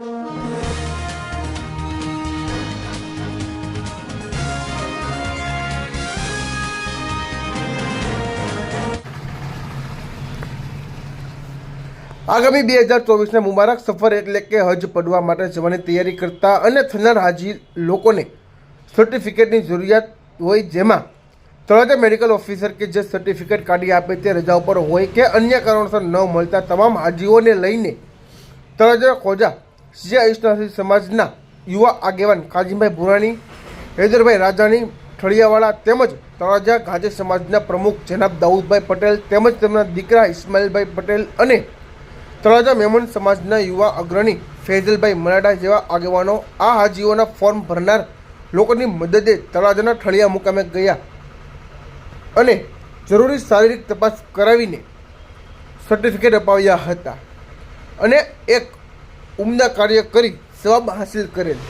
આગામી બે હજાર ચોવીસના મુબારક સફર એટલે કે હજ પડવા માટે જવાની તૈયારી કરતા અને થનાર હાજી લોકોને સર્ટિફિકેટની જરૂરિયાત હોય જેમાં તળાજા મેડિકલ ઓફિસર કે જે સર્ટિફિકેટ કાઢી આપે તે રજા ઉપર હોય કે અન્ય કારણોસર ન મળતા તમામ હાજીઓને લઈને તળાજા ખોજા સિયા ઇસ્લામી સમાજના યુવા આગેવાન કાજીભાઈ ભુરાણી, હૈદરભાઈ રાજાણી, ઠળિયાવાળા તેમજ તળાજા ગાજે સમાજના પ્રમુખ જનાબ દાઉદભાઈ પટેલ તેમજ તેમના દીકરા ઇસ્માઇલભાઈ પટેલ અને તળાજા મેમન સમાજના યુવા અગ્રણી ફૈઝલભાઈ મરાડા જેવા આગેવાનો આ હાજીઓના ફોર્મ ભરનાર લોકોની મદદે તળાજાના ઠળિયા મુકામે ગયા અને જરૂરી શારીરિક તપાસ કરાવીને સર્ટિફિકેટ અપાવ્યા હતા. અને એક ઉમદા કાર્ય કરી સવાબ હાસિલ કરેલ.